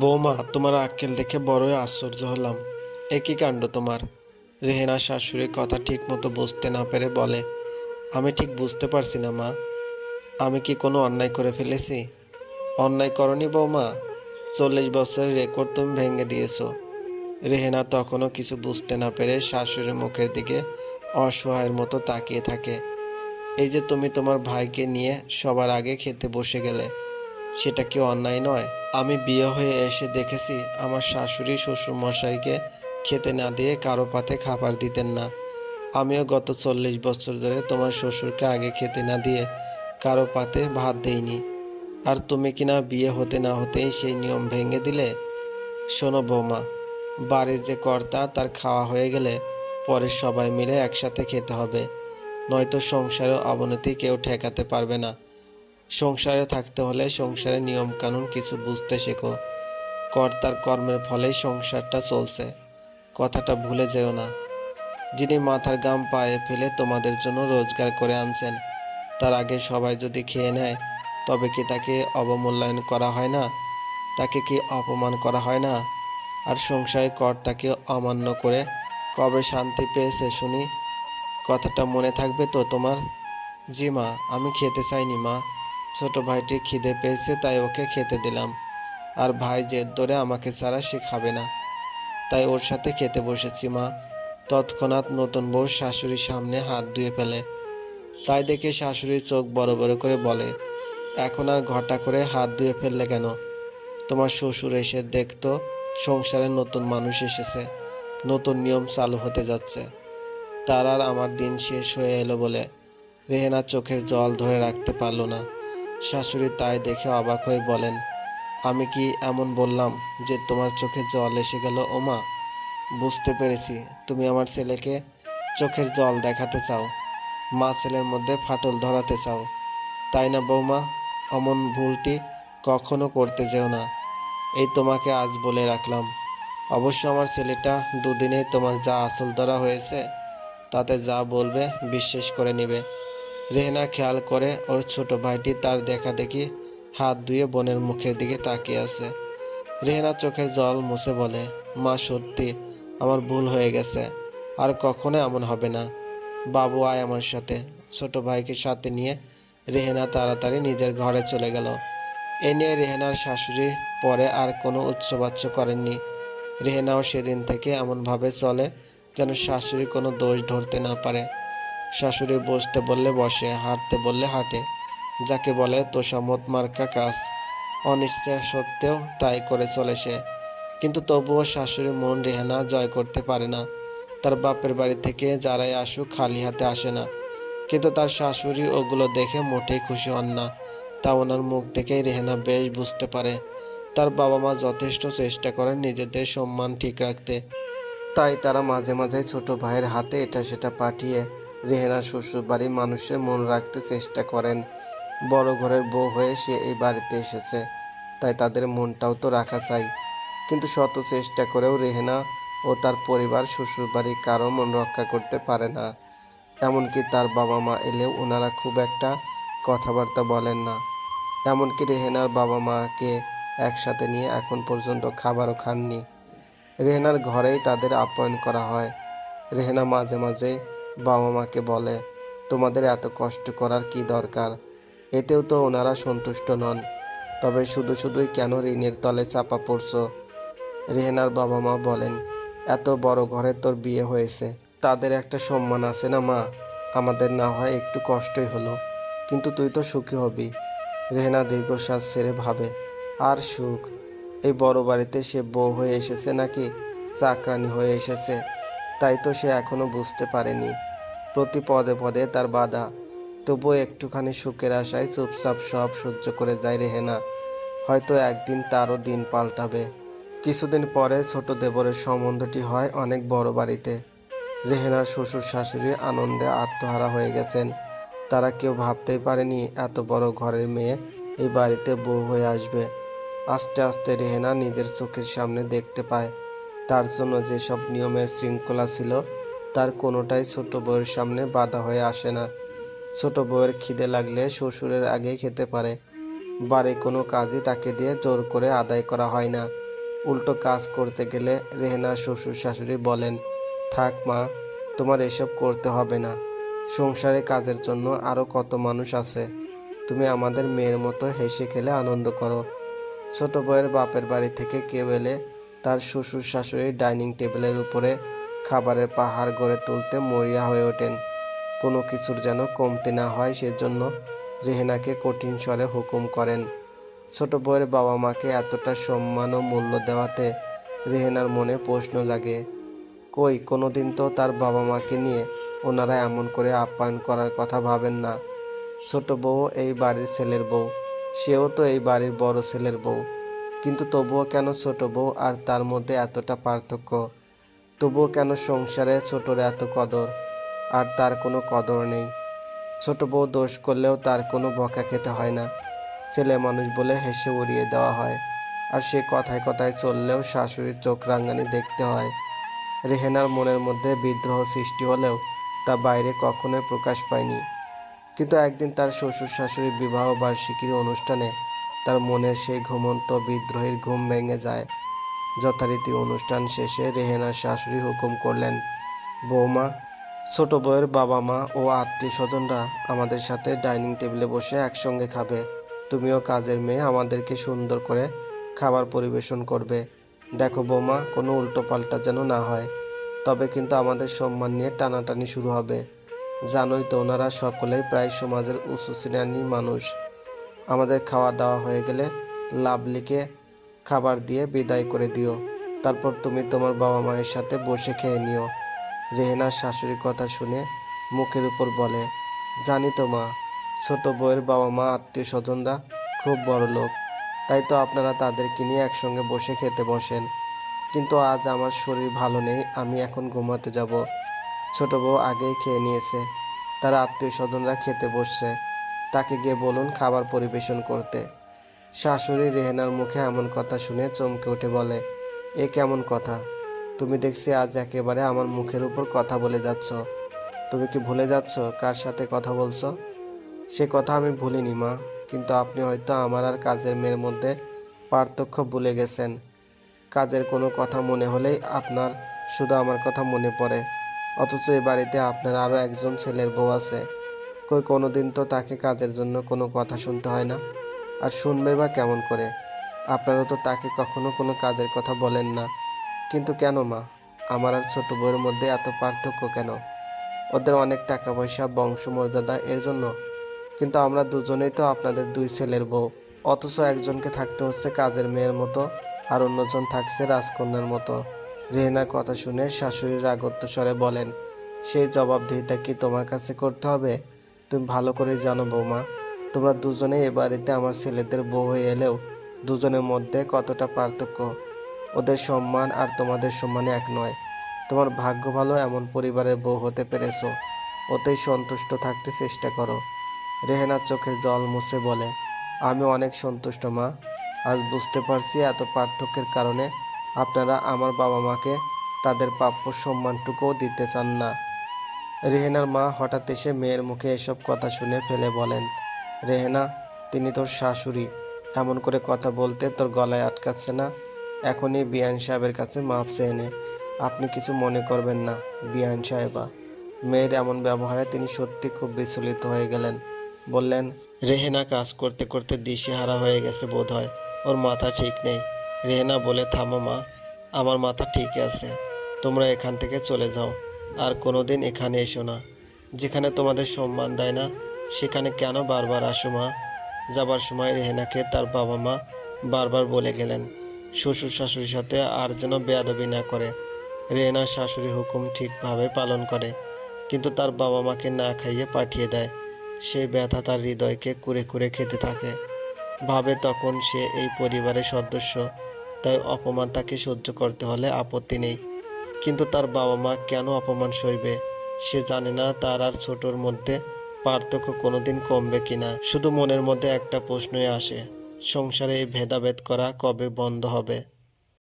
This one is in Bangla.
বৌমা, তোমার আক্কেল দেখে বড়ই আশ্চর্য হলাম। একই কাণ্ড তোমার? রেহেনা শাশুড়ির কথা ঠিক মতো বুঝতে না পেরে বলে, আমি ঠিক বুঝতে পারছি না, মা। আমি কি কোনো অন্যায় করে ফেলেছি? অন্যায় করনি বৌমা। চল্লিশ বছরের রেকর্ড তুমি ভেঙে দিয়েছ। রেহেনা তখনও কিছু বুঝতে না পেরে শাশুড়ির মুখের দিকে অসহায়ের মতো তাকিয়ে থাকে। এই যে তুমি তোমার ভাইকে নিয়ে সবার আগে খেতে বসে গেলে সেটা কি অন্যায় নয়? আমি বিয়ে হয়ে এসে দেখেছি আমার শাশুড়ি শ্বশুর মশাইকে খেতে না দিয়ে কারও পাতে খাবার দিতেন না। আমিও গত চল্লিশ বছর ধরে তোমার শ্বশুরকে আগে খেতে না দিয়ে কারও পাতে ভাত দেইনি। আর তুমি কিনা বিয়ে হতে না হতেই সেই নিয়ম ভেঙে দিলে? শোনো বৌমা, বাড়ির যে কর্তা তার খাওয়া হয়ে গেলে পরে সবাই মিলে একসাথে খেতে হবে। নয়তো সংসারের অবনতি কেউ ঠেকাতে পারবে না। সংসারে থাকতে হলে সংসারের নিয়ম কানুন কিছু বুঝতে শেখো। কর্তার কর্মের ফলেই সংসারটা চলছে। কথাটা ভুলে যেও না। যিনি মাথার গাম পায়ে ফেলে তোমাদের জন্য রোজগার করে আনছেন, তার আগে সবাই যদি খেয়ে নেয়, তবে কি তাকে অবমূল্যায়ন করা হয় না? তাকে কি অপমান করা হয় না? আর সংসারে কর্তাকে অমান্য করে কবে শান্তি পেয়েছে শুনি? কথাটা মনে থাকবে তো তোমার? জি মা, আমি খেতে চাইনি মা। ছোট ভাইটি খিদে পেয়েছে, তাই ওকে খেতে দিলাম। আর ভাই জেদ ধরে আমাকে ছাড়া সে খাবে না। তাই ওর সাথে খেতে বসেছি, মা। তৎক্ষণাৎ নতুন বউ শাশুড়ির সামনে হাত ধুয়ে ফেলে। তাই দেখে শাশুড়ির চোখ বড় বড় করে বলে, এখন আর ঘটা করে হাত ধুয়ে ফেললে কেন? তোমার শ্বশুর এসে দেখতো সংসারে নতুন মানুষ এসেছে, নতুন নিয়ম চালু হতে যাচ্ছে। তার আর আমার দিন শেষ হয়ে এলো বলে রেহেনা চোখের জল ধরে রাখতে পারল না। শাশুড়ি তাই দেখে অবাক হয়ে বলেন, আমি কি এমন বললাম যে তোমার চোখে জল এসে গেল? ওমা, বুঝতে পেরেছি। তুমি আমার ছেলেকে চোখের জল দেখাতে চাও। মা ছেলের মধ্যে ফাটল ধরাতে চাও। তাই না বৌমা? অমন ভুলটি কখনো করতে যেও না। এই তোমাকে আজ বলে রাখলাম। অবশ্য আমার ছেলেটা দুদিনে তোমার যা আসল ধরা হয়েছে, তাতে যা বলবে বিশ্বাস করে নেবে। রেহনা খেয়াল করে ওর ছোট ভাইটি তার দেখা দেখি হাত ধুয়ে বোনের মুখের দিকে তাকিয়ে আছে। রেহনা চোখের জল মুছে বলে, মা, সত্যি আমার ভুল হয়ে গেছে। আর কখনো এমন হবে না। বাবু আয় আমার সাথে। ছোট ভাইকে সাথে নিয়ে রেহেনা তাড়াতাড়ি নিজের ঘরে চলে গেল। এ নিয়ে রেহেনার শাশুড়ি পরে আর কোনো উৎসবাচ্য করেননি। রেহেনাও সেদিন থেকে এমনভাবে চলে যেন শাশুড়ি কোনো দোষ ধরতে না পারে। শাশুড়ি বসতে বললে বসে, হাঁটতে বললে হাঁটে। যাকে বলে তোষামত মার্কা কাজ। অনিচ্ছা সত্ত্বেও তাই করে চলে সে। কিন্তু তবুও শাশুড়ি মন রেহেনা, জয় করতে পারে না। তার বাপের বাড়ি থেকে যারাই আসুক খালি হাতে আসে না। কিন্তু তার শাশুড়ি ওগুলো দেখে মোটেই খুশি হন না। তা ওনার মুখ দেখেই রেহেনা বেশ বুঝতে পারে। তার বাবা মা যথেষ্ট চেষ্টা করেন নিজেদের সম্মান ঠিক রাখতে। তাই তারা মাঝে মাঝে ছোট ভাইয়ের হাতে এটা সেটা পাঠিয়ে রেহেনার শ্বশুর বাড়ির মানুষের মন রাখতে চেষ্টা করেন। বড় ঘরের বউ হয়ে সে এই বাড়িতে এসেছে, তাই তাদের মনটাও তো রাখা চাই। কিন্তু শত চেষ্টা করেও রেহেনা ও তার পরিবার শ্বশুর বাড়ির কারও মন রক্ষা করতে পারে না। এমনকি তার বাবা মা এলেও ওনারা খুব একটা কথাবার্তা বলেন না। এমনকি রেহেনার বাবা মাকে একসাথে নিয়ে এখন পর্যন্ত খাবারও খাননি। রেহেনার ঘরেই তাদের আপ্যায়ন করা হয়। রেহেনা মাঝে মাঝে বাবা মাকে বলে, তোমাদের এত কষ্ট করার কি দরকার? এতেও তো ওনারা সন্তুষ্ট নন। তবে শুধু শুধুই কেন ঋণের তলে চাপা পড়ছ? রেহেনার বাবা মা বলেন, এত বড় ঘরে তোর বিয়ে হয়েছে। তাদের একটা সম্মান আছে না, মা? আমাদের না হয় একটু কষ্টই হলো। কিন্তু তুই তো সুখী হবি। রেহেনা দীর্ঘশ্বাস ছেড়ে ভাবে, আর সুখ? এই বড় বাড়িতে সে বউ হয়ে এসেছে নাকি চাকরানি হয়ে এসেছে? তাই তো সে এখনও বুঝতে পারেনি। প্রতি পদে পদে তার বাধা। তবুও একটুখানি সুখের আশায় চুপচাপ সব সহ্য করে যায় রেহেনা। হয়তো একদিন তারও দিন পাল্টাবে। কিছুদিন পরে ছোট দেবরের সম্বন্ধটি হয় অনেক বড় বাড়িতে। রেহেনার শ্বশুর শাশুড়ি আনন্দে আত্মহারা হয়ে গেছেন। তারা কেউ ভাবতেই পারেনি এত বড় ঘরের মেয়ে এই বাড়িতে বউ হয়ে আসবে। আস্তে আস্তে রেহেনা নিজের চোখের সামনে দেখতে পায়। তার জন্য যেসব নিয়মের শৃঙ্খলা ছিল, তার কোনোটাই ছোট বউয়ের সামনে বাধা হয়ে আসে না। ছোট বউয়ের খিদে লাগলে শ্বশুরের আগেই খেতে পারে। বাড়ি কোনো কাজই তাকে দিয়ে জোর করে আদায় করা হয় না। উল্টো কাজ করতে গেলে রেহেনার শ্বশুর শাশুড়ি বলেন, থাক মা, তোমার এসব করতে হবে না। সংসারে কাজের জন্য আরও কত মানুষ আছে। তুমি আমাদের মেয়ের মতো হেসে খেলে আনন্দ করো। ছোট বউয়ের বাপের বাড়ি থেকে কেউ এলে তার শ্বশুর শাশুড়ি ডাইনিং টেবিলের উপরে খাবারের পাহাড় গড়ে তুলতে মরিয়া হয়ে ওঠেন। কোনো কিছুর যেন কমতি না হয়, সেজন্য রেহেনাকে কঠিন স্বরে হুকুম করেন। ছোট বউয়ের বাবা মাকে এতটা সম্মান ও মূল্য দেওয়াতে রেহেনার মনে প্রশ্ন লাগে, কই, কোনোদিন তো তার বাবা মাকে নিয়ে ওনারা এমন করে আপ্যায়ন করার কথা ভাবেন না। ছোট বউ এই বাড়ির ছেলের বউ। সেও তো এই বাড়ির বড় ছেলের বউ। কিন্তু তবুও কেন ছোট বউ আর তার মধ্যে এতটা পার্থক্য? তবুও কেন সংসারে ছোটর এত কদর? আর তার কোনো কদর নেই। ছোট বউ দোষ করলেও তার কোনো বকা খেতে হয় না। ছেলে মানুষ বলে হেসে উড়িয়ে দেওয়া হয়। আর সে কথায় কথায় চললেও শাশুড়ির চোখ রাঙানি দেখতে হয়। রেহেনার মনের মধ্যে বিদ্রোহ সৃষ্টি হলেও তা বাইরে কখনোই প্রকাশ পায়নি। কিন্তু একদিন তার শ্বশুর শাশুড়ির বিবাহ বার্ষিকীর অনুষ্ঠানে তার মনের সেই ঘুমন্ত বিদ্রোহের ঘুম ভেঙে যায়। যথারীতি অনুষ্ঠান শেষে রেহেনার শাশুড়ি হুকুম করলেন, বৌমা, ছোট বউয়ের বাবা মা ও আত্মীয় স্বজনরা আমাদের সাথে ডাইনিং টেবিলে বসে একসঙ্গে খাবে। তুমিও কাজের মেয়ে, আমাদেরকে সুন্দর করে খাবার পরিবেশন করবে। দেখো বৌমা, কোনো উল্টো পাল্টা যেন না হয়। তবে কিন্তু আমাদের সম্মান নিয়ে টানাটানি শুরু হবে। জানোই তো ওনারা সকলেই প্রায় সমাজের উঁচু শ্রেণির মানুষ। আমাদের খাওয়া দাওয়া হয়ে গেলে লাভলিকে খাবার দিয়ে বিদায় করে দিও। তারপর তুমি তোমার বাবা মায়ের সাথে বসে খেয়ে নিও। রেহেনার শাশুড়ির কথা শুনে মুখের উপর বলে, জানি তো মা, ছোট বউয়ের বাবা মা আত্মীয় স্বজনরা খুব বড় লোক। তাই তো আপনারা তাদেরকে নিয়ে একসঙ্গে বসে খেতে বসেন। কিন্তু আজ আমার শরীর ভালো নেই, আমি এখন ঘুমাতে যাব। ছোট বউ আগেই খেয়ে নিয়েছে। তার আত্মীয় স্বজনরা খেতে বসছে। তাকে গিয়ে বলুন খাবার পরিবেশন করতে। শাশুড়ি রেহেনার মুখে এমন কথা শুনে চমকে উঠে বলে, এ কেমন কথা? তুমি দেখছি আজ একেবারে আমার মুখের উপর কথা বলে যাচ্ছ। তুমি কি ভুলে যাচ্ছ কার সাথে কথা বলছো? সে কথা আমি ভুলিনি, মা, কিন্তু আপনি হয়তো আমার আর কাজের মেয়ের মধ্যে পার্থক্য ভুলে গেছেন। কাজের কোনো কথা মনে হলেই আপনার শুধু আমার কথা মনে পড়ে। অথচ এ বাড়িতে আপনার আরও একজন ছেলের বউ আছে। কই কোনো দিন তো তাকে কাজের জন্য কোনো কথা শুনতে হয় না। আর শুনবে বা কেমন করে? আপনারও তো তাকে কখনো কোনো কাজের কথা বলেন না। কিন্তু কেন মা? আমার আর ছোট বউয়ের মধ্যে এত পার্থক্য কেন? ওদের অনেক টাকা পয়সা বংশমর্যাদা এর জন্য। কিন্তু আমরা দুজনেই তো আপনাদের দুই ছেলের বউ। অথচ একজনকে থাকতে হচ্ছে কাজের মেয়ের মতো, আর অন্যজন থাকছে রাজকন্যার মতো। রেহেনা কথা শুনে শাশুড়ি রাগত্ব স্বরে বলেন সেই জবাবদিহিতা কি তোমার কাছে করতে হবে? তুমি ভালো করে জানো বৌমা, তোমরা দুজনেই এ বাড়িতে আমার ছেলেদের বউ হয়ে এলেও দুজনের মধ্যে কতটা পার্থক্য? ওদের সম্মান আর তোমাদের সম্মানে এক নয়। তোমার ভাগ্য ভালো এমন পরিবারের বউ হতে পেরেছ। ওতেই সন্তুষ্ট থাকতে চেষ্টা করো। রেহেনার চোখের জল মুছে বলে, আমি অনেক সন্তুষ্ট মা। আজ বুঝতে পারছি এত পার্থক্যের কারণে আপনারা আমার বাবা মাকে তাদের প্রাপ্য সম্মানটুকুও দিতে চান না। রেহেনার মা হঠাৎ এসে মেয়ের মুখে এসব কথা শুনে ফেলে বলেন, রেহেনা, তিনি তোর শাশুড়ি। এমন করে কথা বলতে তোর গলায় আটকাচ্ছে না। এখনই বিয়ান সাহেবের কাছে মাপ চেয়ে নে। আপনি কিছু মনে করবেন না বিয়ান সাহেবা। মেয়ের এমন ব্যবহারে তিনি সত্যি খুব বিচলিত হয়ে গেলেন। বললেন, রেহেনা কাজ করতে করতে দিশেহারা হয়ে গেছে বোধ হয় ওর মাথা ঠিক নেই। রেহেনা বলে, থামো মা, আমার মাথা ঠিক আছে, তোমরা এখান থেকে চলে যাও, আর কোনোদিন এখানে এসো না। যেখানে তোমাদের সম্মান দেয় না, সেখানে কেন বারবার আসো মা? যাবার সময় রেহেনাকে তার বাবা মা বারবার বলে গেলেন, শ্বশুর শাশুড়ির সাথে আর যেন বেয়াদবি না করে। রেহেনার শাশুড়ি হুকুম ঠিকভাবে পালন করে, কিন্তু তার বাবা মাকে না খাইয়ে পাঠিয়ে দেয়। সেই ব্যথা তার হৃদয়কে কুরে কুরে খেতে থাকে। ভাবে তখন সে এই পরিবারের সদস্য। তাই অপমান তাকে সহ্য করতে হলে আপত্তি নেই। কিন্তু তার বাবা মা কেন অপমান সইবে? সে জানে না তার আর ছোটর মধ্যে পার্থক্য কোনোদিন কমবে কিনা। শুধু মনের মধ্যে একটা প্রশ্নই আসে, সংসারে এই ভেদাভেদ করা কবে বন্ধ হবে?